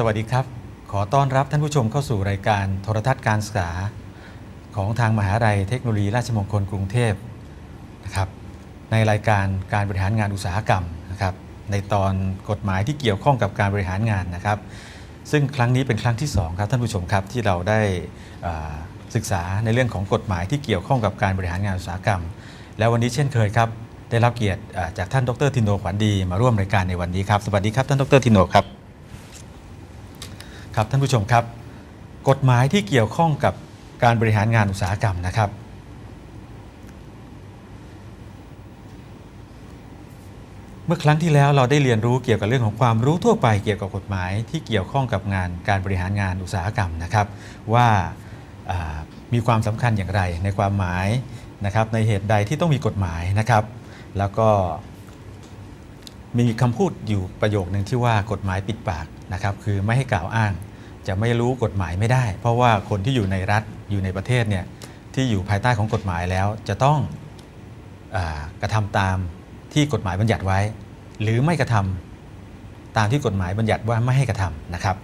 สวัสดีครับ ขอต้อนรับท่านผู้ชมเข้าสู่รายการโทรทัศน์การศึกษา ของทางมหาวิทยาลัยเทคโนโลยีราชมงคลกรุงเทพนะครับในรายการการบริหารงานอุตสาหกรรมนะครับในตอนกฎหมายที่เกี่ยวข้องกับการบริหารงานนะครับ ซึ่งครั้งนี้เป็นครั้งที่สองครับท่านผู้ชมครับที่เราได้ศึกษาในเรื่องของกฎหมายที่เกี่ยวข้องกับการบริหารงานอุตสาหกรรม แล้ววันนี้เช่นเคยครับได้รับเกียรติจากท่านดรทินโนขวัญดีมาร่วมรายการในวันนี้ครับสวัสดีครับท่านดรทินโนครับ ครับท่านผู้ชมครับ กฎหมายที่เกี่ยวข้องกับการบริหารงานอุตสาหกรรมนะครับ เมื่อครั้งที่แล้วเราได้เรียนรู้เกี่ยวกับเรื่องของความรู้ทั่วไปเกี่ยวกับกฎหมายที่เกี่ยวข้องกับงานการบริหารงานอุตสาหกรรมนะครับ ว่ามีความสำคัญอย่างไรในความหมายนะครับในเหตุใดที่ต้องมีกฎหมายนะครับ แล้วก็มีคำพูดอยู่ประโยคหนึ่งที่ว่ากฎหมายปิดปาก นะครับคือไม่ให้กล่าวอ้าง จะไม่รู้กฎหมายไม่ได้ เพราะว่าคนที่อยู่ในรัฐอยู่ในประเทศเนี่ยที่อยู่ภายใต้ของกฎหมายแล้วจะต้องอกระทำตามที่กฎหมายบัญญัติไว้ หรือไม่กระทำตามที่กฎหมายบัญญัติว่าไม่ให้กระทำนะครับ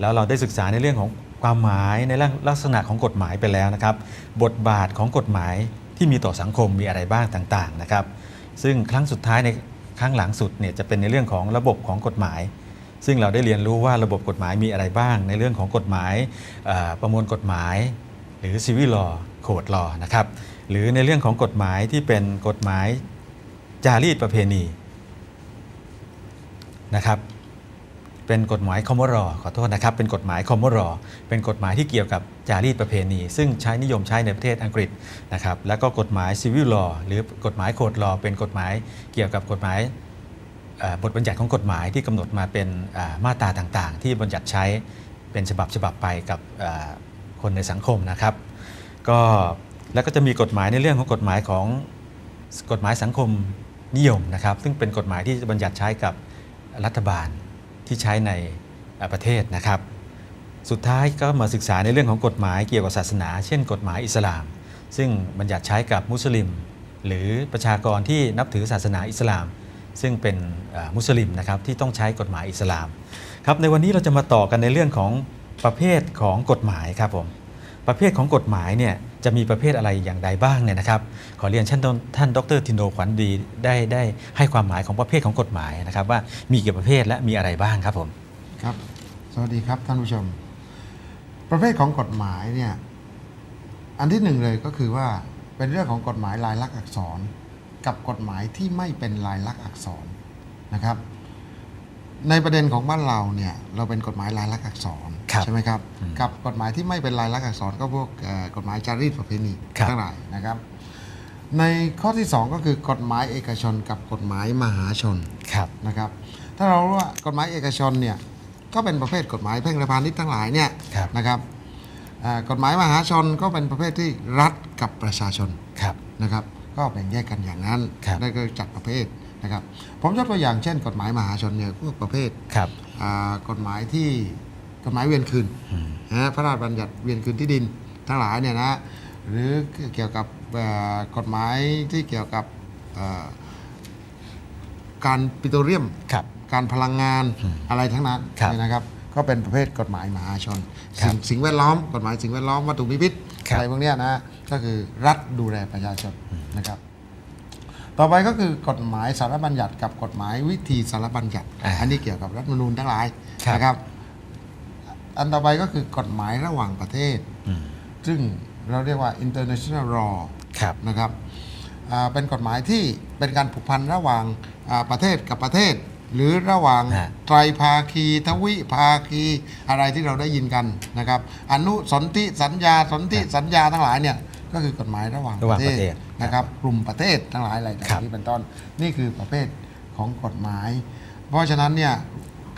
แล้วเราได้ศึกษาในเรื่องของความหมายในลักษณะของกฎหมายไปแล้วนะครับ บทบาทของกฎหมายที่มีต่อสังคมมีอะไรบ้างต่างๆนะครับ ซึ่งครั้งสุดท้ายในครั้งหลังสุดเนี่ยจะเป็นในเรื่องของระบบของกฎหมาย ซึ่งเราได้เรียนรู้ว่าระบบกฎหมายมีอะไรบ้าง ในเรื่องของกฎหมายประมวลกฎหมาย หรือ civil law code law นะครับหรือในเรื่องของกฎหมายที่เป็นกฎหมายจารีตประเพณีนะครับเป็นกฎหมายคอมมรอขอโทษนะครับ เป็นกฎหมายคอมมรอเป็นกฎหมายที่เกี่ยวกับจารีตประเพณี ซึ่งใช้นิยมใช้ในประเทศอังกฤษนะครับ แล้วก็กฎหมาย civil law หรือกฎหมายโคดลอเป็นกฎหมายเกี่ยวกับกฎหมาย บทบัญญัติของกฎหมายที่กำหนดมาเป็นมาตราต่างๆ ที่บัญญัติใช้เป็นฉบับฉบับไปกับคนในสังคมนะครับ ก็แล้วก็จะมีกฎหมายในเรื่องของกฎหมายของกฎหมายสังคมนิยมนะครับ ซึ่งเป็นกฎหมายที่บัญญัติใช้กับรัฐบาลที่ใช้ในประเทศนะครับ สุดท้ายก็มาศึกษาในเรื่องของกฎหมายเกี่ยวกับศาสนา เช่น กฎหมายอิสลาม ซึ่งบัญญัติใช้กับมุสลิม หรือประชากรที่นับถือศาสนาอิสลาม ซึ่งเป็นมุสลิมนะครับที่ต้องใช้กฎหมายอิสลามครับในวันนี้เราจะมาต่อกันในเรื่องของประเภทของกฎหมายครับผมประเภทของกฎหมายเนี่ยจะมีประเภทอะไรอย่างใดบ้างเนี่ยนะครับ ขอเรียนท่านท่านดรทินโดขวัญดีได้ได้ให้ความหมายของประเภทของกฎหมายนะครับ ว่ามีกี่ประเภทและมีอะไรบ้างครับผมครับ สวัสดีครับท่านผู้ชม ประเภทของกฎหมายเนี่ยอันที่หนึ่งเลยก็คือว่าเป็นเรื่องของกฎหมายลายลักษณ์อักษร กับกฎหมายที่ไม่เป็นลายลักษณ์อักษรนะครับ ในประเด็นของบ้านเราเนี่ยเราเป็นกฎหมายลายลักษณ์อักษรครับใช่ไหมครับอืมกับกฎหมายที่ไม่เป็นลายลักษณ์อักษรก็พวกเอ่อกฎหมายจารีตประเพณีครับทั้งหลายนะครับ ในข้อที่สองก็คือกฎหมายเอกชนกับกฎหมายมหาชนครับนะครับ ถ้าเรารู้ว่ากฎหมายเอกชนเนี่ยก็เป็นประเภทกฎหมายแพ่งและพาณิชย์ทั้งหลายเนี่ยครับนะครับอ่ากฎหมายมหาชนก็เป็นประเภทที่รัฐกับประชาชนครับนะครับ ก็แบ่งแยกกันอย่างนั้นครับได้ก็จัดประเภทนะครับ ผมยกตัวอย่างเช่น กฎหมายมหาชนเนี่ยพวกประเภทครับอ่ากฎหมายที่กฎหมายเวียนคืนอืมนะฮะพระราชบัญญัติเวียนคืนที่ดินทั้งหลายเนี่ยนะหรือเกี่ยวกับเอ่อกฎหมายที่เกี่ยวกับเอ่อการปิโตรเลียม ครับ การพลังงานอืมอะไรทั้งนั้นครับเนี่ยนะครับ ก็เป็นประเภทกฎหมายมหาชน ครับสิ่งสิ่งแวดล้อม กฎหมายสิ่งแวดล้อมวัตถุพิพิธครับ อะไรพวกเนี้ยนะก็คือรัฐดูแลประชาชนนะครับ ต่อไปก็คือกฎหมายสารบัญญัติกับกฎหมายวิธีสารบัญญัติอ่าอันนี้เกี่ยวกับรัฐธรรมนูญทั้งหลายครับนะครับ อันต่อไปก็คือกฎหมายระหว่างประเทศอืมซึ่งเราเรียกว่า international law ครับนะครับอ่าเป็นกฎหมายที่เป็นการผูกพันระหว่างอ่าประเทศกับประเทศ หรือระหว่างฮะ ไตรภาคี ทวิภาคีอะไรที่เราได้ยินกันนะครับ อนุสนธิสัญญาสนธิสัญญาทั้งหลายเนี่ยก็คือกฎหมายระหว่างระหว่างประเทศนะครับ กลุ่มประเทศทั้งหลายอะไรครับต่างๆนี้เป็นต้นนี่คือประเภทของกฎหมาย เพราะฉะนั้นเนี่ย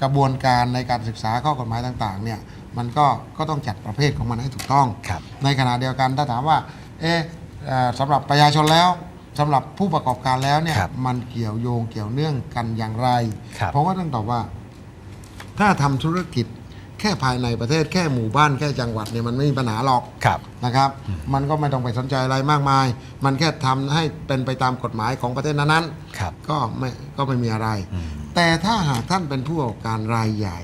กระบวนการในการศึกษาข้อกฎหมายต่างๆเนี่ยมันก็ก็ต้องจัดประเภทของมันให้ถูกต้อง ครับ ในขณะเดียวกันถ้าถามว่า เอ๊ะเอ่อสำหรับประชาชนแล้ว สำหรับผู้ประกอบการแล้วเนี่ย ครับมันเกี่ยวโยงเกี่ยวเนื่องกันอย่างไร ครับเพราะว่าต้องตอบว่า ถ้าทำธุรกิจแค่ภายในประเทศแค่หมู่บ้านแค่จังหวัดเนี่ยมันไม่มีปัญหาหรอกครับ นะครับ มันก็ไม่ต้องไปสนใจอะไรมากมาย มันแค่ทำให้เป็นไปตามกฎหมายของประเทศนั้นครับๆก็ไม่ก็ไม่มีอะไร อืมแต่ถ้าหากท่านเป็นผู้ประกอบการรายใหญ่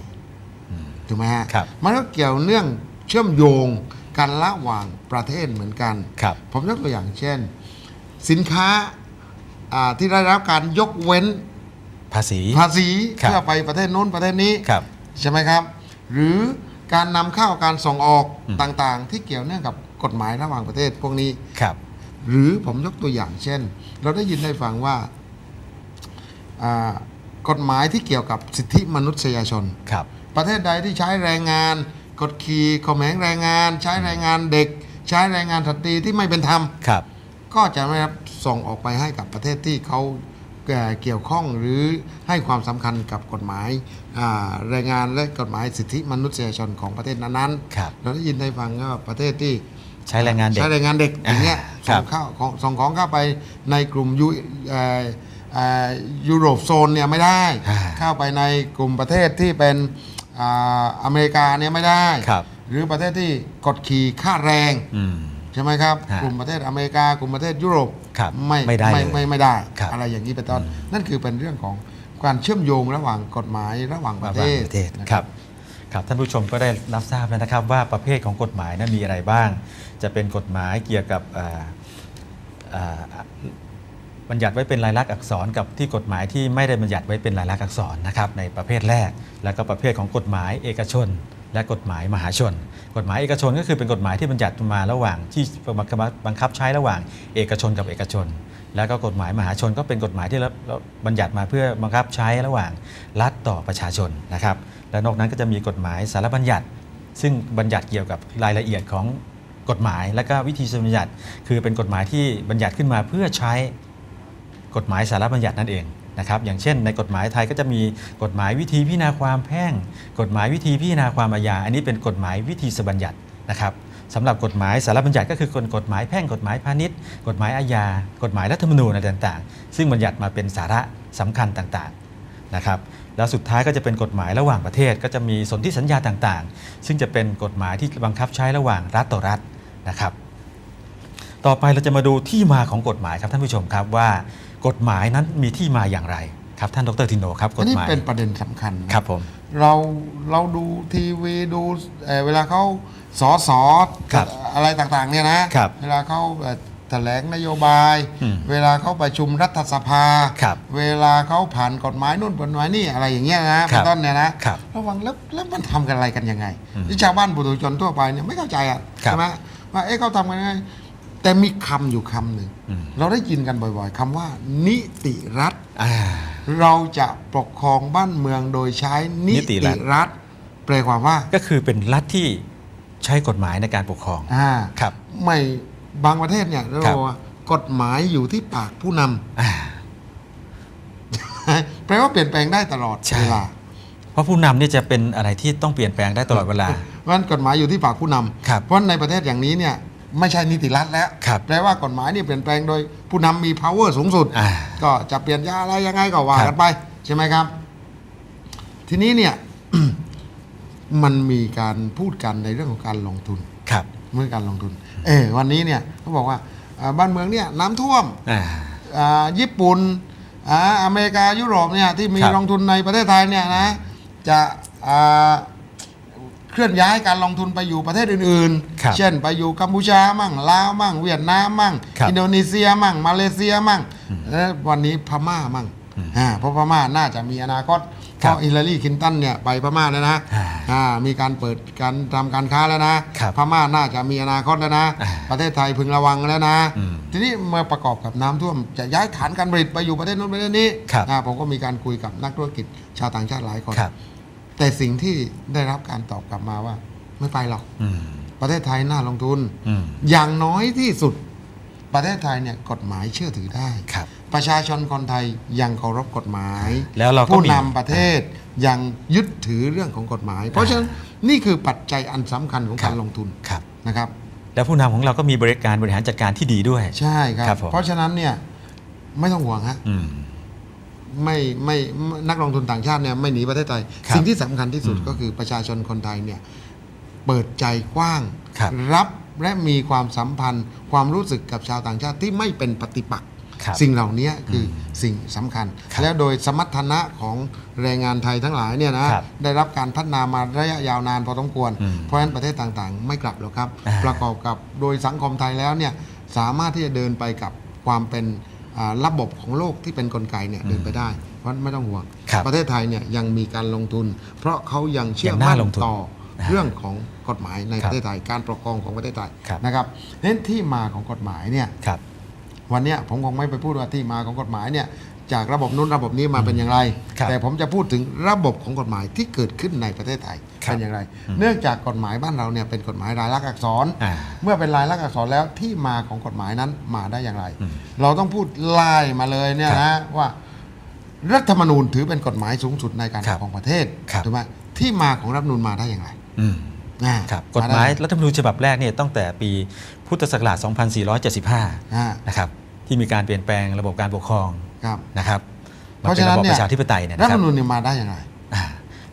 อืม ถูกไหมฮะครับมันก็เกี่ยวเนื่องเชื่อมโยงกันระหว่างประเทศเหมือนกัน ครับผมยกตัวอย่างเช่น สินค้าอ่าที่ได้รับการยกเว้นภาษี ภาษีครับ เพื่อไปประเทศโน้นประเทศนี้ ครับ ใช่ไหมครับ หรือการนำเข้าการส่งออกอืมต่างๆ ที่เกี่ยวเนื่องกับกฎหมายระหว่างประเทศพวกนี้ ครับ หรือผมยกตัวอย่างเช่น เราได้ยินได้ฟังว่าอ่ากฎหมายที่เกี่ยวกับสิทธิมนุษยชน ครับ ประเทศใดที่ใช้แรงงาน กดขี่ข่มเหงแรงงาน ใช้แรงงานเด็ก ใช้แรงงานสตรีที่ไม่เป็นธรรม ครับ ก็จะไม่รับส่งออกไปให้กับประเทศที่เขาเอ่อเกี่ยวข้องหรือให้ความสำคัญกับกฎหมายอ่าแรงงานและกฎหมายสิทธิมนุษยชนของประเทศนั้นครับๆเราได้ยินได้ฟังว่าประเทศที่ใช้แรงงานเด็กใช้แรงงานเด็กอย่างเงี้ยครัส่บงเข้าของส่งของเข้าไปในกลุ่มยูเอ่อเอ่อยุโรปโซนเนี่ยไม่ได้อ่าเข้าไปในกลุ่มประเทศที่เป็นอ่าอเมริกาเนี่ยไม่ได้ครับหรือประเทศที่กดขี่ค่าแรงอืม ใช่ไหมครับ ฮะกลุ่มประเทศอเมริกากลุ่มประเทศยุโรปครับไม่ไม่ได้ไม่เลยไม่ไม่ได้ ครับอะไรอย่างนี้เป็นต้นนั่นคือเป็นเรื่องของการเชื่อมโยงระหว่างกฎหมายระหว่างประเทศประเทศนะครับ ครับ ท่านผู้ชมก็ได้รับทราบแล้วนะครับ ว่าประเภทของกฎหมายนั้นมีอะไรบ้าง จะเป็นกฎหมายเกี่ยวกับอ่าอ่าบัญญัติไว้เป็นลายลักษณ์อักษรกับที่กฎหมายที่ไม่ได้บัญญัติไว้เป็นลายลักษณ์อักษรนะครับในประเภทแรก แล้วก็ประเภทของกฎหมายเอกชน และกฎหมายมหาชน กฎหมายเอกชนก็คือเป็นกฎหมายที่บัญญัติมาระหว่างที่บังคับใช้ระหว่างเอกชนกับเอกชน แล้วก็กฎหมายมหาชนก็เป็นกฎหมายที่บัญญัติมาเพื่อบังคับใช้ระหว่างรัฐต่อประชาชนนะครับและนอกนั้นก็จะมีกฎหมายสารบัญญัติ ซึ่งบัญญัติเกี่ยวกับรายละเอียดของกฎหมาย และก็วิธีบัญญัติ คือเป็นกฎหมายที่บัญญัติขึ้นมาเพื่อใช้กฎหมายสารบัญญัตินั่นเอง นะครับอย่างเช่น ในกฎหมายไทยก็จะมีกฎหมายวิธีพิจารณาความแพ่ง กฎหมายวิธีพิจารณาความอาญา อันนี้เป็นกฎหมายวิธีบัญญัตินะครับสำหรับกฎหมายสารบัญญัติก็คือกฎหมายแพ่งกฎหมายพาณิชย์ กฎหมายอาญากฎหมายรัฐธรรมนูญอะไรต่างๆ ซึ่งบัญญัติมาเป็นสาระสำคัญต่างๆนะครับแล้วสุดท้ายก็จะเป็นกฎหมายระหว่างประเทศ ก็จะมีสนธิสัญญาต่างๆ ซึ่งจะเป็นกฎหมายที่บังคับใช้ระหว่างรัฐต่อรัฐนะครับ ต่อไปเราจะมาดูที่มาของกฎหมายครับท่านผู้ชมครับว่า กฎหมายนั้นมีที่มาอย่างไรครับท่านดรทินโนครับกอันฎนี้หมายเป็นประเด็นสำคัญนะ ครับผม เราเราดูทีวีดูเอ่อเวลาเขาสอสอครับอะไรต่างๆเนี่ยนะครับเวลาเขาเอ่อแถลงนโยบาย อืมเวลาเขาประชุมรัฐสภา ครับเวลาเขาผ่านกฎหมายนู่นกฎหมายนี่อะไรอย่างเงี้ยนะเป็นต้นเนี่ยนะครับระวังแล้วแล้วมันทำกันอะไรกันยังไงอืมที่ชาวบ้านปุถุชนทั่วไปเนี่ยไม่เข้าใจอะครับ ใช่ไหมว่าเอ๊ะเขาทำกันยังไง แต่มีคำอยู่คำหนึ่งอืมเราได้ยินกันบ่อยๆคำว่า นิติรัฐ อ่า เราจะปกครองบ้านเมืองโดยใช้นินิติติรัฐ รัฐแปลความว่าก็คือเป็นรัฐที่ใช้กฎหมายในการปกครอง อ่าครับไม่บางประเทศเนี่ยเราครับ บอกว่ากฎหมายอยู่ที่ปากผู้นำ อ่า แปลว่าเปลี่ยนแปลงได้ตลอดใช่ เวลาเพราะผู้นำนี่จะเป็นอะไรที่ต้องเปลี่ยนแปลงได้ตลอดเวลา เพราะฉะนั้นกฎหมายอยู่ที่ปากผู้นำครับ เพราะในประเทศอย่างนี้เนี่ย ไม่ใช่นิติรัฐแล้ว ครับแปลว่ากฎหมายนี่เปลี่ยนแปลงโดยผู้นำมี power สูงสุด อ่า ก็จะเปลี่ยนยาอะไรยังไงก็ว่าครักับนไป ใช่ไหมครับ ทีนี้เนี่ย มันมีการพูดกันในเรื่องของการลงทุน ครับ เรื่องการลงทุน เออวันนี้เนี่ยเขาบอกว่าอ่าบ้านเมืองเนี่ยน้ำท่วม อ่า อ่าญี่ปุ่นอ่าอเมริกายุโรปเนี่ยที่มีครับลงทุนในประเทศไทยเนี่ยนะจะอ่า เคลื่อนย้ายการลงทุนไปอยู่ประเทศอื่นครับๆ เช่นไปอยู่กัมพูชามั่งลาวมั่ง เวียดนามมั่ง ครับ อินโดนีเซียมั่ง มาเลเซียมั่งและวันนี้พม่ามั่งอ่าเพราะพม่าน่าจะมีอนาคตเพครับราะฮิลลารีคลินตันเนี่ยไปพม่าแล้วนะอ่าอ่ามีการเปิดการทำการค้าแล้วนะครับพม่าน่าจะมีอนาคตแล้วนะ อ่าประเทศไทยพึงระวังแล้วนะ อืมทีนี้มาประกอบกับน้ำท่วมจะย้ายฐานการผลิตไปอยู่ประเทศนู้นประเทศนี้ครับ อ่าผมก็มีการคุยกับนักธุรกิจชาวต่างชาติหลายคน ครับ แต่สิ่งที่ได้รับการตอบกลับมาว่า ไม่ไปหรอก อืม ประเทศไทยน่าลงทุน อืม อย่างน้อยที่สุด ประเทศไทยเนี่ยกฎหมายเชื่อถือได้ ครับ ประชาชนคนไทยยังเคารพกฎหมาย แล้วเราก็ผู้มี นำประเทศยังยึดถือเรื่องของกฎหมาย เพราะฉะนั้นนี่คือปัจจัยอันสำคัญของครับการลงทุนครับ นะครับ แล้วผู้นำของเราก็มีบริการบริหารจัดการที่ดีด้วย ใช่ครับ ครับผม เพราะฉะนั้นเนี่ยไม่ต้องห่วงฮะ อืม ไม่ไม่ไม่นักลงทุนต่างชาติเนี่ยไม่หนีประเทศไทย ครับสิ่งที่สำคัญที่สุดอืมก็คือประชาชนคนไทยเนี่ยเปิดใจกว้างครับรับและมีความสัมพันธ์ ความรู้สึกกับชาวต่างชาติที่ไม่เป็นปฏิปักษ์ ครับ สิ่งเหล่านี้คืออสิ่งสำคัญ ครับแล้วโดยสมรรถนะของแรงงานไทยทั้งหลายเนี่ยนะครับได้รับการพัฒนามาระยะยาวนานพอสมควร อืมเพราะฉะนั้นประเทศต่างๆ ไม่กลับหรอกครับ อ่าประกอบกับโดยสังคมไทยแล้วเนี่ยสามารถที่จะเดินไปกับความเป็น อ่าระบบของโลกที่เป็นกลไกเนี่ยเดินไปได้ เพราะฉะนั้นไม่ต้องห่วง ครับประเทศไทยเนี่ยยังมีการลงทุน เพราะเขายังเชื่อยังน่ามั่นลงทุนต่อเรื่องของกฎหมายในครัปบระเทศไทย การปกครองของประเทศไทยครับ นะครับเน้นที่มาของกฎหมายเนี่ย ครับ วันเนี้ยผมคงไม่ไปพูดว่าที่มาของกฎหมายเนี่ยจากระบบนู้นระบบนี้มาเป็นอย่างไร ครับแต่ผมจะพูดถึงระบบของกฎหมายที่เกิดขึ้นในประเทศไทยครับ เป็นอย่างไร เนื่องจากกฎหมายบ้านเราเนี่ยเป็นกฎหมายรายลักษณ์อักษรอ่าเมื่อเป็นลายลักษณ์อักษรแล้วที่มาของกฎหมายนั้นมาได้อย่างไรอืมเราต้องพูดไล่มาเลยเนี่ยครับนะว่ารัฐธรรมนูญถือเป็นกฎหมายสูงสุดในการคปรักบครองประเทศครับถูกไหมที่มาของรัฐธรรมนูญมาได้อย่างไรอืมอ่าครับกฎหมายได้รัฐธรรมนูญฉบับแรกเนี่ยตั้งแต่ปีพุทธศักราช 2475อ่านะครับที่มีการเปลี่ยนแปลงระบบการปกครองครับนะครับเพราะฉะนั้นมัป็เนี่ยระบอบประชาธิปไตยเนี่ยรัฐนะธครรัรบมนูญเนี่ยมาได้อย่างไรอ่า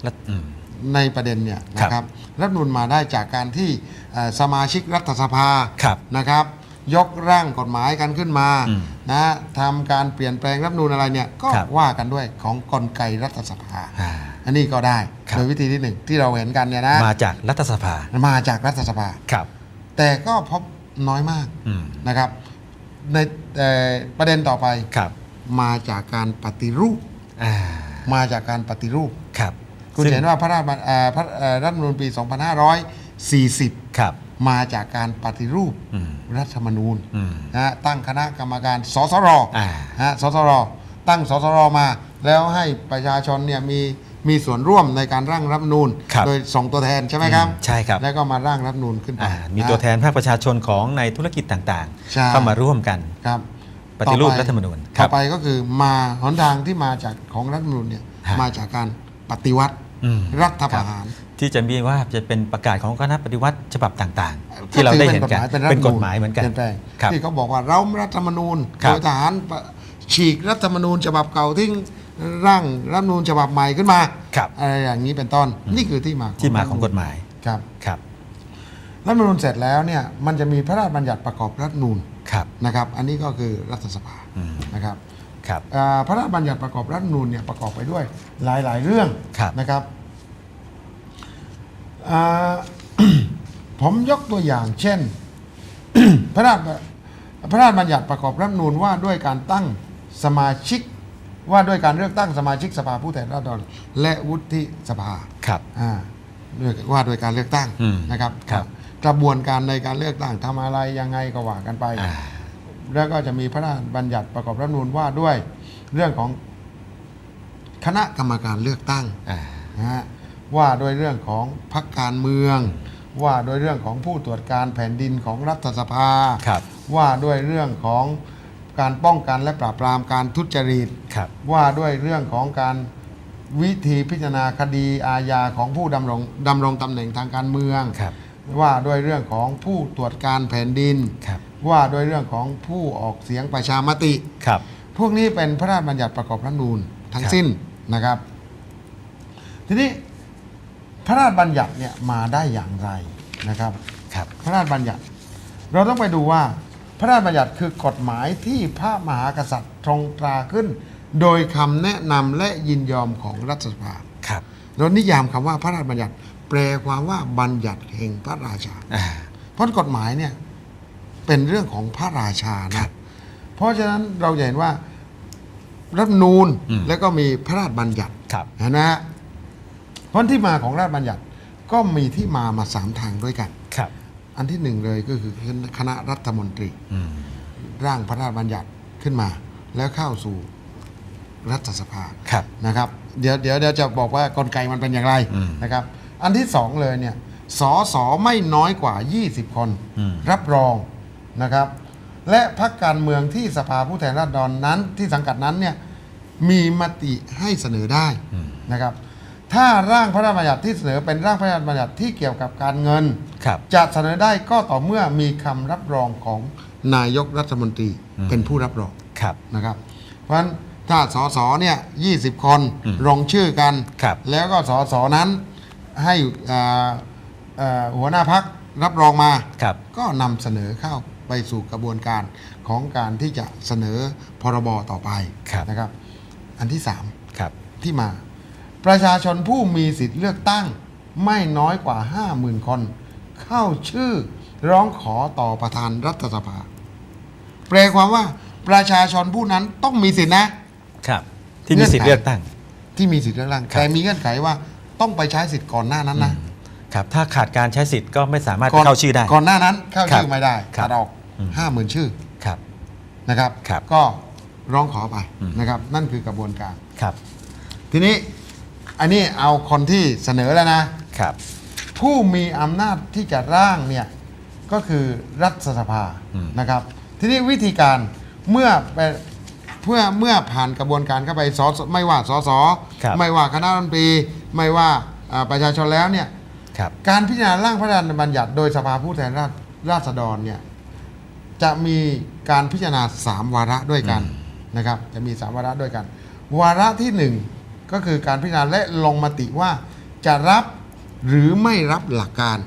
แล้วอืม ในประเด็นเนี่ยครับนะครับรัฐธรรมนูญมาได้จากการที่เอ่อสมาชิกรัฐสภาครับนะครับ ยกร่างกฎหมายกันขึ้นมาอืมนะทำการเปลี่ยนแปลงรัฐธรรมนูญอะไรเนี่ยก็ครับว่ากันด้วยของกลไกรัฐสภาอ่าอันนี้ก็ได้ครับโดยวิธีที่หนึ่งที่เราเห็นกันเนี่ยนะมาจากรัฐสภามาจากรัฐสภาครับ แต่ก็พบน้อยมากอืมนะครับ ในเอ่อประเด็นต่อไปครับมาจากการปฏิรูปอ่ามาจากการปฏิรูปครับ คุณซึ่งเห็นว่าพระราชบัญเอ่อพระเอ่อรัฐธรรมนูญปี 2540 ครับ มาจากการปฏิรูปอืมรัฐธรรมนูญอืมนะฮะตั้งคณะกรรมการสสรอ่า ฮะสสรตั้งสสรมา แล้วให้ประชาชนเนี่ยมีมีส่วนร่วมในการร่างรัฐธรรมนูญครับโดยส่งตัวแทนใช่ไหมครับอืมใช่ครับ แล้วก็มาร่างรัฐธรรมนูญขึ้นไปอ่ามีะตัวแทนภาคประชาชนของในธุรกิจต่างใช่ๆ เข้ามาร่วมกัน ครับปฏิรูปต่อไปรัฐธรรมนูญคต่รัอบไปก็คือมาหนทางที่มาจากของรัฐธรรมนูญเนี่ยฮะ มาจากการปฏิวัติอืม รัฐประหาร ที่จะมีว่าจะเป็นประกาศของคณะปฏิวัติฉบับต่างๆ ที่เราได้เห็นกันถือเป็นกฎหมายเหมือนกันปลี่ยนแปลงครับที่เขาบอกว่าเรารัฐธรรมนูญครัโดบยทหารฉีกรัฐธรรมนูญฉบับเก่าทิ้งร่างรัฐธรรมนูญฉบับใหม่ขึ้นมาครับอะไรอย่างนี้เป็นต้นนี่คือที่มาที่มาของกฎหมายครับครับรัฐธรรมนูญเสร็จแล้วเนี่ยมันจะมีพระราชบัญญัติประกอบรัฐธรรมนูญครับนะครับ อันนี้ก็คือรัฐสภาอืมนะครับ ครับอ่าพระราชบัญญัติประกอบรัฐธรรมนูญเนี่ยประกอบไปด้วยหลาย ๆ เรื่องครับนะครับอ่าผมยกตัวอย่างเช่น พระราชพระราชบัญญัติประกอบรัฐธรรมนูญว่าด้วยการตั้งสมาชิกว่าด้วยการเลือกตั้งสมาชิกสภาผู้แทนราษฎรและวุฒิสภาครับอ่าด้วยว่าด้วยการเลือกตั้งอืมนะครับครับ กระบวนการในการเลือกตั้งทำอะไรยังไงก็ว่ากันไปอ่า แล้วก็จะมีพระราชบัญญัติประกอบรัฐธรรมนูญว่าด้วยเรื่องของคณะกรรมการเลือกตั้งอ่า นะฮะว่าด้วยเรื่องของพรรคการเมือง ว่าด้วยเรื่องของผู้ตรวจการแผ่นดินของรัฐสภา ครับ ว่าด้วยเรื่องของการป้องกันและปราบปรามการทุจริต ครับ ว่าด้วยเรื่องของการวิธีพิจารณาคดีอาญาของผู้ดำรงดำรงตำแหน่งทางการเมือง ครับ ว่าด้วยเรื่องของผู้ตรวจการแผ่นดิน ครับ ว่าด้วยเรื่องของผู้ออกเสียงประชามติ ครับ พวกนี้เป็นพระราชบัญญัติประกอบรัฐธรรมนูญทั้งครับสิ้นนะครับ ทีนี้พระราชบัญญัติเนี่ยมาได้อย่างไรนะครับ ครับ พระราชบัญญัติ เราต้องไปดูว่า พระราชบัญญัติคือกฎหมายที่พระมหากษัตริย์ทรงตราขึ้น โดยคำแนะนำและยินยอมของรัฐสภาครับเรานิยามคำว่าพระราชบัญญัติ แปลความว่าบัญญัติแห่งพระราชา อ่า เพราะกฎหมายเนี่ยเป็นเรื่องของพระราชาครันะ บเพราะฉะนั้นเราจะเห็นว่ารัฐธรรมนูญอืมแล้วก็มีพระราชบัญญัติครับนะฮะเพราะที่มาของราชบัญญัติก็มีที่มามาสามทางด้วยกัน ครับ อันที่หนึ่งเลยก็คือคณะรัฐมนตรี อืม ร่างพระราชบัญญัติขึ้นมา แล้วเข้าสู่รัฐสภาครับนะครับ เดี๋ยวเดี๋ยวเดี๋ยวจะบอกว่ากลไกมันเป็นอย่างไรอืมนะครับ อันที่สองเลยเนี่ยสอสอไม่น้อยกว่า 20 คนอืมรับรองนะครับ และพรรคการเมืองที่สภาผู้แทนราษฎรนั้นที่สังกัดนั้นเนี่ยมีมติให้เสนอได้อืมนะครับ ถ้าร่างพระราชบัญญัติที่เสนอเป็นร่างพระราชบัญญัติที่เกี่ยวกับการเงินครับจะเสนอได้ก็ต่อเมื่อมีคำรับรองของนายกรัฐมนตรีอืมเป็นผู้รับรองครับนะครับ เพราะฉะนั้นถ้าสสเนี่ย20คนอืมลงชื่อกันครับแล้วก็สสนั้น ให้อ่าอ่าหัวหน้าพักรับรองมา ครับ ก็นำเสนอเข้าไปไปสู่กระบวนการของการที่จะเสนอพรบต่อไปครับ นะครับ อันที่สาม ครับ ที่มา ประชาชนผู้มีสิทธิ์เลือกตั้งไม่น้อยกว่า 50,000 คน เข้าชื่อร้องขอต่อประธานรัฐสภา แปลความว่าประชาชนผู้นั้นต้องมีสิทธินะ ครับ ที่มีสิทธิ์เลือกตั้ง ที่มีสิทธิ์เลือกตั้งครับ แต่มีเงื่อนไขว่า ต้องไปใช้สิทธิ์ก่อนหน้านั้นนะ ครับถ้าขาดการใช้สิทธิ์ก็ไม่สามารถไปเข้าชื่อได้ ก่อนหน้านั้นเข้าครับชื่อไม่ได้ครับตัดออกอืม ห้าหมื่นชื่อครับ นะครับ ครับก็ร้องขอไปอืม นะครับ นั่นคือกระบวนการ ครับทีนี้อันนี้เอาคนที่เสนอแล้วนะ ครับผู้มีอำนาจที่จะร่างเนี่ยก็คือรัฐสภาอืมนะครับ ทีนี้วิธีการเมื่อไป เพื่อเมื่อผ่านกระบวนการเข้าไปสสไม่ว่าสสครับ ไม่ว่าคณะรัฐมนตรี ไม่ว่าอ่าประชาชนแล้วเนี่ย ครับ การพิจารณาร่างพระราชบัญญัติโดยสภาผู้แทนราษราษฎรเนี่ยจะมีการพิจารณาสามวาระด้วยกันนะครับ จะมีสามวาระด้วยกัน วาระที่หนึ่งก็คือการพิจารณาและลงมติว่าจะรับหรือไม่รับหลักการ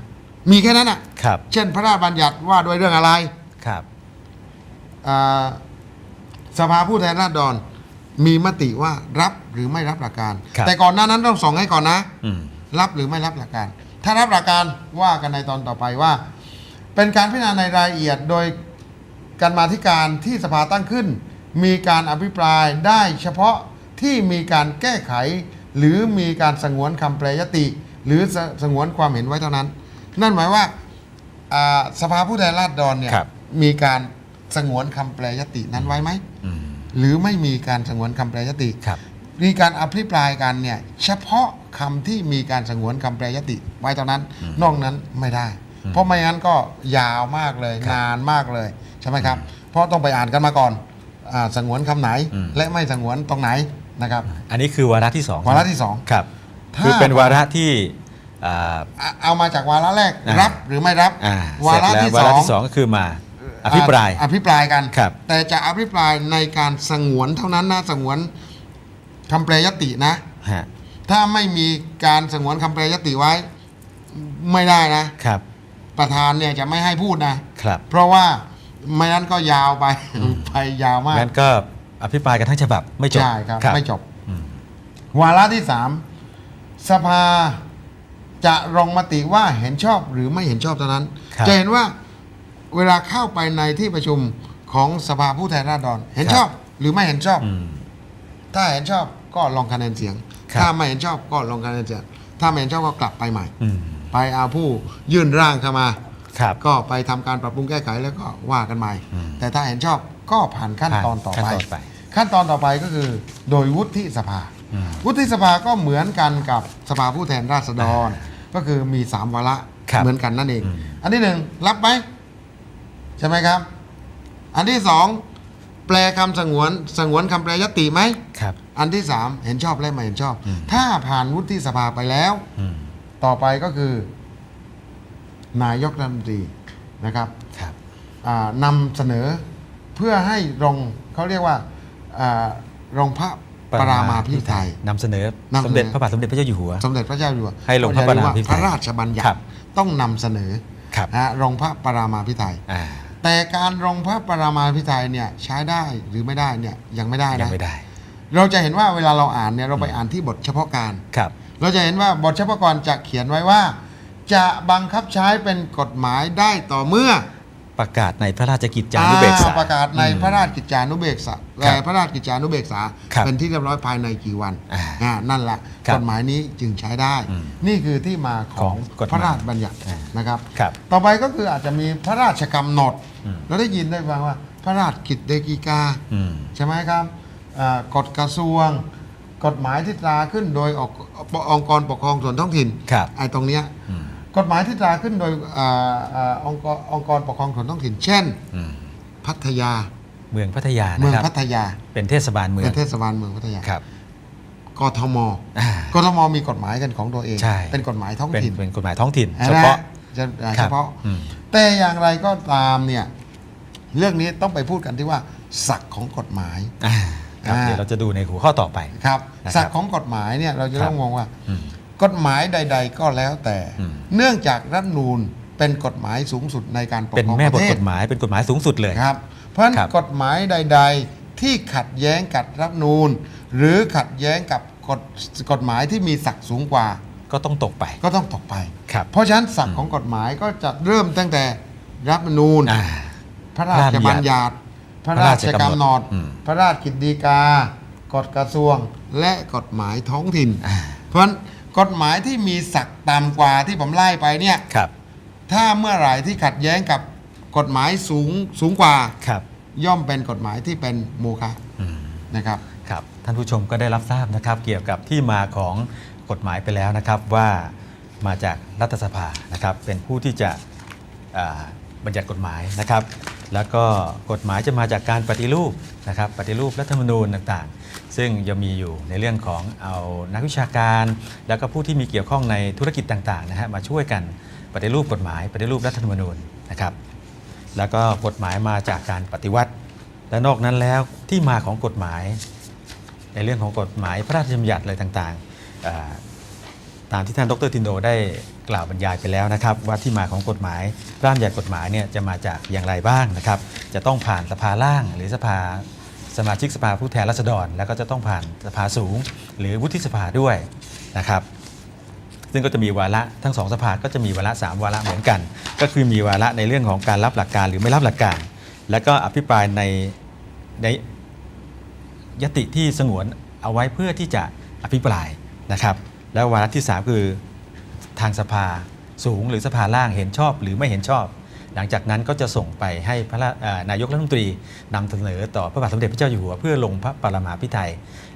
มีแค่นั้นอะครับ เช่นพระราชบัญญัติว่าด้วยเรื่องอะไร ครับ อ่า สภาผู้แทนราษฎรมีมติว่ารับหรือไม่รับหลักการ ครับ แต่ก่อนหน้านั้นต้องส่งให้ก่อนนะ อืม รับหรือไม่รับหลักการ ถ้ารับหลักการว่ากันในตอนต่อไปว่า เป็นการพิจารณาในรายละเอียดโดยการมาธิการที่สภาตั้งขึ้น มีการอภิปรายได้เฉพาะที่มีการแก้ไข หรือมีการสงวนคำแปรยติ หรือสสงวนความเห็นไว้เท่านั้น นั่นหมายว่าอ่าสภาผู้แทนราษฎรเนี่ยครับ มีการ สงวนคำแปรยตินั้นไว้ไหม อืม หรือไม่มีการสงวนคำแปรยติครับ มีการอภิปรายกันเนี่ยเฉพาะคำที่มีการสงวนคำแปรยติ ไว้เท่านั้น นอกนั้นไม่ได้ เพราะไม่งั้นก็ยาวมากเลยครับนานมากเลยใช่ไหมครับ เพราะต้องไปอ่านกันมาก่อนอาสงวนคำไหน อืม และไม่สงวนตรงไหนนะครับ อันนี้คือวาระที่สองวาระที่สองครับ ถ้า คือเป็นวาระที่อ่า อะเอามาจากวาระแรกอ่ารับหรือไม่รับ อ่าวาเสร็จระแล้วที่วาสระองที่สองก็คือมา อภิปรายอภิปรายกัน ครับ แต่จะอภิปรายในการสงวนเท่านั้นนะสงวนคำแปรยตินะ ฮะถ้าไม่มีการสงวนคำแปรยติไว้ ไม่ได้นะ ครับประธานเนี่ยจะไม่ให้พูดนะ ครับเพราะว่าไม่นั้นก็ยาวไป ไปยาวมากงั้นก็อภิปรายกันทั้งฉบับไม่จบใช่ครับ ไม่จบ อืมวาระที่สามสภาจะลงมติว่าเห็นชอบหรือไม่เห็นชอบเท่านั้นครับจะเห็นว่า เวลาเข้าไปในที่ประชุมของสภาผู้แทนราษฎรเห็นชอบหรือไม่เห็นชอบ อืม ถ้าเห็นชอบก็ลงคะแนนเสียง ครับ ถ้าไม่เห็นชอบก็ลงคะแนนเสียง ถ้าไม่เห็นชอบก็กลับไปใหม่ อืม ไปเอาผู้ยื่นร่างเข้ามา ครับ ก็ไปทำการปรับปรุงแก้ไขแล้วก็ว่ากันใหม่ อืมแต่ถ้าเห็นชอบก็ผ่านขั้นผ่านตอนต่อขั้นไปตอนไปขั้นตอนต่อไปก็คือ โดยวุฒิสภา อืมวุฒิสภาก็เหมือนกันกับสภาผู้แทนราษฎร ก็คือมีสามวาระครับเหมือนกันนั่นเองอืมอันที่หนึ่งรับไหม ใช่ไหมครับ อันที่สองแปลคำสงวนสงวนคำแปลยติไหมครับ อันที่สามเห็นชอบและไม่เห็นชอบอืมถ้าผ่านวุฒิสภาไปแล้วอืมต่อไปก็คือ นายกรัฐมนตรีนะครับครับอ่านำเสนอเพื่อให้ลงเขาเรียกว่าอ่ารองพระปรามาภิไธยนำเสนอนำเสนอสมเด็จพระบาทสมเด็จพระเจ้าอยู่หัวสมเด็จพระเจ้าอยู่หัวให้ลงพระปรามาภิไธยพระราชบัญญัครัติบต้องนำเสนอครับนะรองพระปรามาภิไธยอ่า แต่การรองพระปรามาภิไธยเนี่ยใช้ได้หรือไม่ได้เนี่ยยังไม่ได้ยังนะไม่ได้ เราจะเห็นว่าเวลาเราอ่านเนี่ยเราไปอ่านที่บทเฉพาะการ ครับ เราจะเห็นว่าบทเฉพาะการจะเขียนไว้ว่า จะบังคับใช้เป็นกฎหมายได้ต่อเมื่อ ประกาศในพระราชกิจจานุเบกษา อ่ประกาศในอืมพระราชกิจจานุเบกษาครับเอ่อพระราชกิจจานุเบกษา ครับเป็นที่เรียบร้อยภายในกี่วันอ่าอ่านั่นแหละครับกฎหมายนี้จึงใช้ได้ อืมนี่คือที่มาขขอองงกฎหมายพระราชบัญญัติอ่านะครับ ครับ ต่อไปก็คืออาจจะมีพระราชกำหนดอืม เราได้ยินได้ฟังว่า พระราชกิจเดกีกาอืมใช่ไหมครับอ่ากฎกระทรวง กฎหมายที่ตราขึ้นโดยออกองค์กรปกครองส่วนท้องถิ่นครับไอ้ตรงเนี้ยอืมกฎหมายที่ตราขึ้นโดยอ่าอ่าองค์กรองค์กรปกครองส่วนท้องถิ่น เช่นอืมพัทยาเมืองพัทยาเมืองนะครับพัทยา เป็นเทศบาลเมือเป็งนเทศบาลเมืองพัทยาครับกทมอ่ากทมมีกฎหมายกันของตัวเองใช่เป็นกฎหมายท้องเป็นถิ่นเป็นกฎหมายท้องถิ่นห็นเฉไหมพาะจะอ่าครั เฉบพาะอืมแต่อย่างไรก็ตามเนี่ยเรื่องนี้ต้องไปพูดกันที่ว่าศักดิ์ของกฎหมายอ่าครับอ่าเดี๋ยวเราจะดูในหัวข้อต่อไปครับนะครับศักดิ์ของกฎหมายเนี่ยเราจะครับต้องมองว่าอืมกฎหมายใด ๆ ก็แล้วแต่อืมเนื่องจากรัฐธรรมนูลเป็นกฎหมายสูงสุดในการปกเป็นครองแม่ปบทระเทกศฎหมายเป็นกฎหมายสูงสุดเลยครับ เพราะฉะนั้นครับกฎหมายใด ๆ ที่ขัดแย้งกับรัฐธรรมนูญหรือขัดแย้งกับกฎกฎหมายที่มีศักดิ์สูงกว่า ก็ต้องตกไปก็ต้องตกไป ครับเพราะฉะนั้นศักดิ์ของกฎหมายก็จะเริ่มตั้งแต่รัฐธรรมนูญ อ่า พระราชบัญญัติพระราชกำหนดอืมพระราชกิจฎีกา กฎกระทรวง และกฎหมายท้องถิ่น อ่า เพราะฉะนั้นกฎหมายที่มีศักดิ์ต่ำกว่าที่ผมไล่ไปเนี่ย ครับ ถ้าเมื่อไหร่ที่ขัดแย้งกับกฎหมายสูงสูงกว่า ครับ ย่อมเป็นกฎหมายที่เป็นโมฆะอืม นะครับ ครับท่านผู้ชมก็ได้รับทราบนะครับ เกี่ยวกับที่มาของ กฎหมายไปแล้วนะครับว่ามาจากรัฐสภานะครับเป็นผู้ที่จะบัญญัติกฎหมายนะครับ แล้วก็กฎหมายจะมาจากการปฏิรูปนะครับปฏิรูปรัฐธรรมนูญต่างๆ ซึ่งยังมีอยู่ในเรื่องของเอานักวิชาการ แล้วก็ผู้ที่มีเกี่ยวข้องในธุรกิจต่างๆนะฮะมาช่วยกันปฏิรูปกฎหมายปฏิรูปรัฐธรรมนูญนะครับ แล้วก็กฎหมายมาจากการปฏิวัติ และนอกนั้นแล้วที่มาของกฎหมาย ในเรื่องของกฎหมายพระราชบัญญัติอะไรต่างๆ ตามที่ท่านดรทินโดได้กล่าวบรรยายไปแล้วนะครับ ว่าที่มาของกฎหมายระราชบัญญัติกฎหมายเนี่ยจะมาจากอย่างไรบ้างนะครับ จะต้องผ่านสภาล่างหรือสภาสมาชิกสภาผู้แทนราษฎร แล้วก็จะต้องผ่านสภาสูง หรือวุฒิสภาด้วยนะครับ ซึ่งก็จะมีวาระทั้งสองสภาก็จะมีวาระสามวาระเหมือนกัน ก็คือมีวาระในเรื่องของการรับหลักการหรือไม่รับหลักการ แล้วก็อภิปรายในในยติที่สงวนเอาไว้เพื่อที่จะอภิปราย นะครับแล้ววาระที่ 3 คือทางสภาสูงหรือสภาล่างเห็นชอบหรือไม่เห็นชอบ หลังจากนั้นก็จะส่งไปให้พระราเอ่อนายกรัฐมนตรีนำเสนอต่อพระบาทสมเด็จพระเจ้าอยู่หัวเพื่อลงพระปรมาภิไธย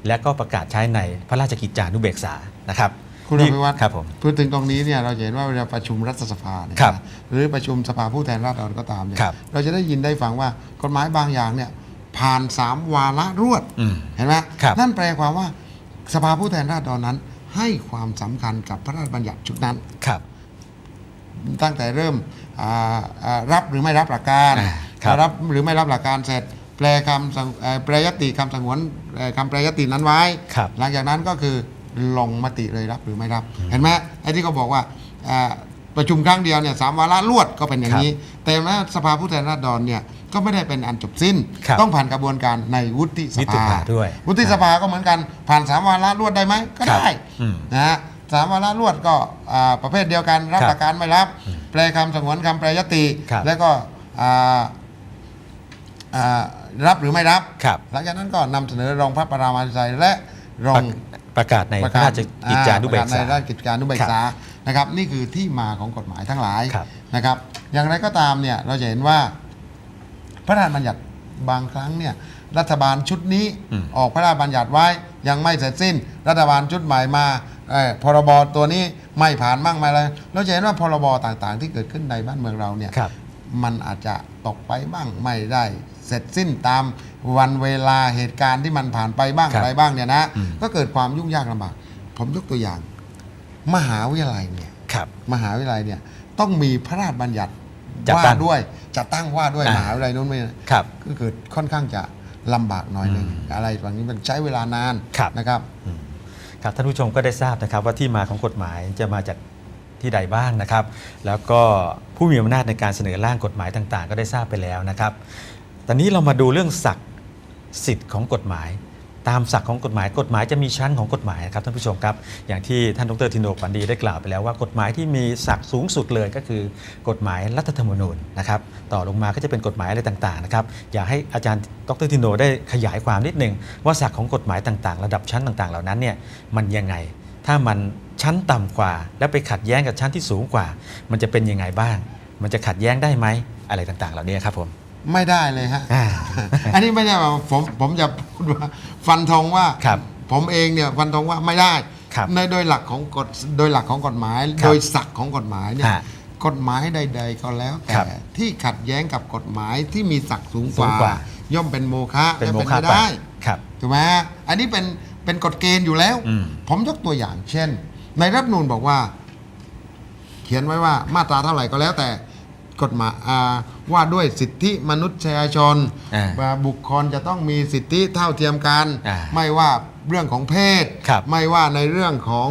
และก็ประกาศใช้ในพระราชกิจจานุเบกษานะครับคุณอนี่ภิวัตรครับผมพูดถึงตรงนี้เนี่ยเราจะเห็นว่าเวลาประชุมรัฐสภาเนี่ยครับนะหรือประชุมสภาผู้แทนราษฎรก็ตามเนี่ยครับเราจะได้ยินได้ฟังว่ากฎหมายบางอย่างเนี่ยผ่านสามวาระรวดอืมเห็นไหมครับนั่นแปลความว่า สภาผู้แทนราษฎรนั้น ให้ความสำคัญกับพระราชบัญญัติชุดนั้น ครับ ตั้งแต่เริ่มอ่าอ่ารับหรือไม่รับหลักการอ่าครับ รับหรือไม่รับหลักการเสร็จ แปลคำสั่งเอ่อแปลยติคำสงวนเอ่อคำแปลยตินั้นไว้ ครับ หลังจากนั้นก็คือลงมติเลยรับหรือไม่รับ เห็นไหมไอ้ที่เขาบอกว่าอ่าประชุมครั้งเดียวเนี่ยสามวาระรวดก็เป็นอย่างนี้ แต่ว่าสภาผู้แทนราษฎรเนี่ย ก็ไม่ได้เป็นอันจบสิ้น ครับต้องผ่านกระบวนการในวุฒิสวุฒิสภาภาด้วยวุฒิสภาก็เหมือนกันผ่านสามวาระรวดได้ไหมก็ครับได้อืมนะฮะสามวาระรวดก็อ่าประเภทเดียวกันรับครับหลักการไม่รับ แปลคำสงวนคำแปลยติ ครับแล้วก็อ่าอ่ารับหรือไม่รับ ครับ หลังจากนั้นก็นำเสนอรองพระปรามาภิไธยและรอง ประกาศในพระราชกิจจานุเบกอ่ษาในราชกิจจานุเบกษานะครับนี่คือที่มาของกฎหมายทั้งหลายครับนะครับ อย่างไรก็ตามเนี่ยเราจะเห็นว่า พระราชบัญญัติบางครั้งเนี่ยรัฐบาลชุดนี้อืมออกพระราชบัญญัติไว้ยังไม่เสร็จสิ้น รัฐบาลชุดใหม่มาเอ่อพรบตัวนี้ไม่ผ่านมั่งไม่อะไรเราจะเห็นว่าพรบต่างๆ ที่เกิดขึ้นในบ้านเมืองเราเนี่ยครับมันอาจจะตกไปบ้างไม่ได้เสร็จสิ้นตามวันเวลาเหตุการณ์ที่มันผ่านไปบ้างครับอะไรบ้างเนี่ยนะอืมก็เกิดความยุ่งยากลำบากผมยกตัวอย่าง มหาวิทยาลัยเนี่ยครับมหาวิทยาลัยเนี่ยต้องมีพระราชบัญญัติ จัดว่าตั้งด้วยจะตั้งว่าด้วยอ่ามมหาวิทยาลัยนู้นไม่ครับ ก็เกิดค่อนข้างจะลำบากหน่อยหนึ่งอืมอะไรแบบนี้มันใช้เวลานานครับ นะครับอืมครับท่านผู้ชมก็ได้ทราบนะครับว่าที่มาของกฎหมายจะมาจากที่ใดบ้างนะครับ แล้วก็ผู้มีอำนาจในการเสนอร่างกฎหมายต่างๆ ก็ได้ทราบไปแล้วนะครับ ตอนนี้เรามาดูเรื่องศักดิ์สิทธิ์ของกฎหมาย ตามศักดิ์ของกฎหมายกฎหมายจะมีชั้นของกฎหมายครับท่านผู้ชมครับ อย่างที่ท่านดรทินโดปันดีได้กล่าวไปแล้วว่ากฎหมายที่มีศักดิ์สูงสุดเลยก็คือกฎหมายรัฐธรรมนูญนะครับต่อลงมาก็จะเป็นกฎหมายอะไรต่างๆนะครับอยากให้อาจารย์ดรทินโดได้ขยายความนิดนึงว่าศักดิ์ของกฎหมายต่างๆ ระดับชั้นต่างๆ เหล่านั้นเนี่ยมันยังไงถ้ามันชั้นต่ำกว่า แล้วไปขัดแย้งกับชั้นที่สูงกว่า มันจะเป็นยังไงบ้าง มันจะขัดแย้งได้ไหมอะไรต่างๆ เหล่านี้ครับผม ไม่ได้เลยฮะ อ่า อันนี้ไม่ได้ว่าผมผมจะพูดว่าฟันธงว่าครับผมเองเนี่ยฟันธงว่าไม่ได้ครับในโดยหลักของกฎโดยหลักของกฎหมาย ครับโดยศักดิ์ของกฎหมายเนี่ยฮะกฎหมายใด ๆ ก็แล้วคแต่รับที่ขัดแย้งกับกฎหมายที่มีศักดิ์สูงกสูงกว่าว่า ย่อมเป็นโมฆะเป็นโมและฆะไม่ไปได้ ครับ ถูกไหมฮะอันนี้เป็นเป็นกฎเกณฑ์อยู่แล้ว อืมผมยกตัวอย่างเช่น ในรัฐธรรมนูนบอกว่า เขียนไว้ว่ามาตราเท่าไหร่ก็แล้วแต่ กฎหมายอ่าว่าด้วยสิทธิมนุษยชนอ่าว่าบุคคลจะต้องมีสิทธิเท่าเทียมกัน อ่าไม่ว่าเรื่องของเพศ ครับไม่ว่าในเรื่องของ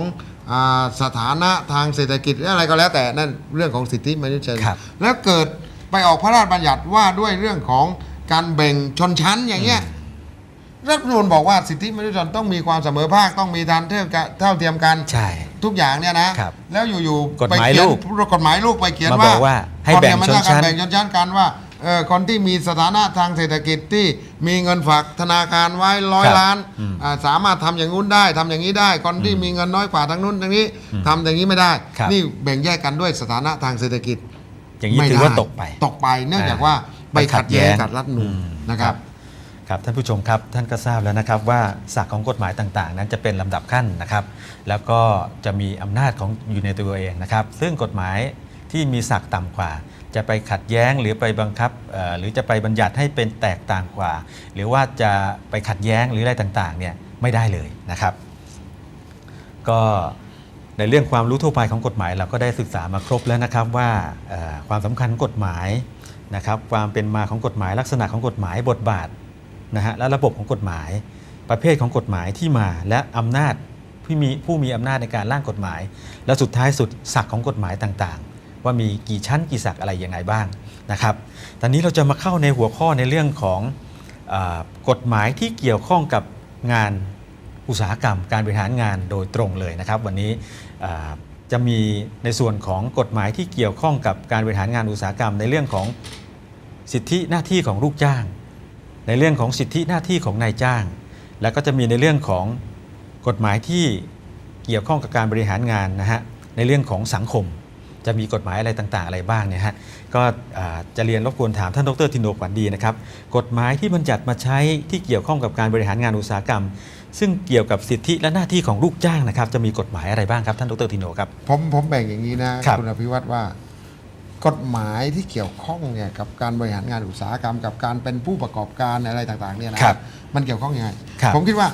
อ่าสถานะทางเศรษฐกิจหรืออะไรก็แล้วแต่นั่นเรื่องของสิทธิมนุษยชน ครับ แล้วเกิดไปออกพระราชบัญญัติว่าด้วยเรื่องของการแบ่งชนชั้นอย่างเงี้ยรัฐธรรมนูญบอกว่าสิทธิมนุษยชนต้องมีความเสมอภาคต้องมีทานเท่ากันเท่าเทียมกัน ใช่ ทุกอย่างเนี่ยนะ ครับแล้วอยู่ๆกฎหมายไปเขีนลูกกฎหมายลูกไปเขียนมาว่าบอกว่าให้แบ่งความชนชั้น แบ่งชนชั้นกันว่าเออคนที่มีสถานะทางเศรษฐกิจที่มีเงินฝากธนาคารไว้ร้อยครับล้านอืมอ่าสามารถทำอย่างนู้นได้ทำอย่างนี้ได้ คนที่มีเงินน้อยกว่าทางนู้นทางนี้ทำอย่างนี้ไม่ได้ ครับ นี่แบ่งแยกกันด้วยสถานะทางเศรษฐกิจ อย่างนี้ไม่ถือว่าได้ตกไป ตกไปเนื่องจากอ่าว่าไปไปขัขัดดแย้งแย้งกับรัฐธรรมนูญอืมนะครับ ครับ ท่านผู้ชมครับท่านก็ทราบแล้วนะครับว่าศักดิ์ของกฎหมายต่างๆ นั้นจะเป็นลำดับขั้นนะครับ แล้วก็จะมีอำนาจของอยู่ในตัวเองนะครับ ซึ่งกฎหมายที่มีศักดิ์ต่ำกว่า จะไปขัดแย้งหรือไปบังคับหรือจะไปบัญญัติให้เป็นแตกต่างกว่า หรือว่าจะไปขัดแย้งหรืออะไรต่างๆเนี่ยไม่ได้เลยนะครับ ก็ในเรื่องความรู้ทั่วไปของกฎหมายเราก็ได้ศึกษามาครบแล้วนะครับว่าความสำคัญของกฎหมายนะครับ ความเป็นมาของกฎหมายลักษณะของกฎหมายบทบาท นะฮะและระบบของกฎหมาย ประเภทของกฎหมายที่มาและอำนาจผู้มีผู้มีอำนาจในการร่างกฎหมาย และสุดท้ายสุดศักของกฎหมายต่างๆ ว่ามีกี่ชั้นกี่ศักอะไรยังไงบ้างนะครับตอนนี้เราจะมาเข้าในหัวข้อในเรื่องของอกฎหมายที่เกี่ยวข้องกับงานอุตสาหกรรม การบริหารงานโดยตรงเลยนะครับ วันนี้จะมีในส่วนของกฎหมายที่เกี่ยวข้องกับการบริหารงานอุตสาหกรรม ในเรื่องของสิทธิหน้าที่ของลูกจ้าง ในเรื่องของสิทธิหน้าที่ของนายจ้าง แล้วก็จะมีในเรื่องของกฎหมายที่เกี่ยวข้องกับการบริหารงานนะฮะในเรื่องของสังคม จะมีกฎหมายอะไรต่าง ๆ อะไรบ้างเนี่ยฮะก็อ่าจะเรียนรบกวนถามท่านดรทินโนขวัญดีนะครับกฎหมายที่บัญญัติมาใช้ที่เกี่ยวข้องกับการบริหารงานอุตสาหกรรม ซึ่งเกี่ยวกับสิทธิและหน้าที่ของลูกจ้างนะครับจะมีกฎหมายอะไรบ้างครับท่านดรทินโนครับผมผมแบ่งอย่างนี้นะครับณอภิวัตรว่า กฎหมายที่เกี่ยวข้องเนี่ยกับการบริหารงานอุตสาหกรรม กับการเป็นผู้ประกอบการอะไรต่างๆเนี่ยนะครับมันเกี่ยวข้องยังไงครับ ผมคิดว่า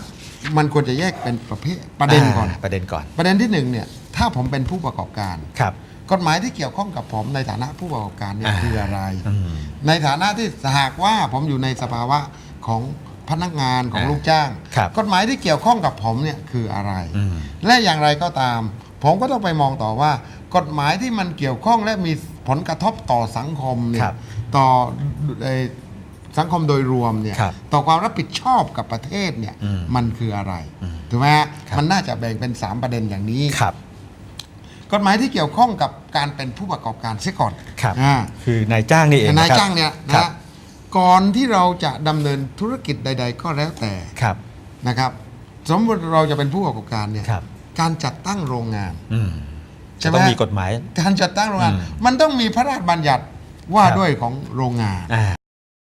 มันควรจะแยกเป็นประเภทประเด็นก่อนาประเด็นก่อนประเด็นที่หนึ่งเนี่ยถ้าผมเป็นผู้ประกอบการ ครับ กฎหมายที่เกี่ยวข้องกับผมในฐานะผู้ประกอบการเนี่ยอ่าคืออะไร อืมในฐานะที่หากว่าผมอยู่ในสภาวะของพนักงานของอ่าลูกจ้าง ครับกฎหมายที่เกี่ยวข้องกับผมเนี่ยคืออะไร อืมและอย่างไรก็ตาม ผมก็ต้องไปมองต่อว่า กฎหมายที่มันเกี่ยวข้องและมีผลกระทบต่อสังคมเนี่ครัยบต่อเอ่อสังคมโดยรวมเนี่ยครับต่อความรับผิดชอบกับประเทศเนี่ยอืมมันคืออะไรอืมถูกไหมฮะครับ มันน่าจะแบ่งเป็น 3 ประเด็นอย่างนี้ ครับ กฎหมายที่เกี่ยวข้องกับการเป็นผู้ประกอบการเสียก่อนครับ อ่า คือนายจ้างนี่เองนายะครับจ้างเนี่ยครันะบก่อนที่เราจะดำเนินธุรกิจใด ๆ ก็แล้วแต่ครับ นะครับ สมมติเราจะเป็นผู้ประกอบการเนี่ยครับ การจัดตั้งโรงงาน อืมใช่ จะไหมต้องมีกฎหมายการจัดตั้งโรงงานอืมมันต้องมีพระราชบัญญัติว่าครับด้วยของโรงงานอ่า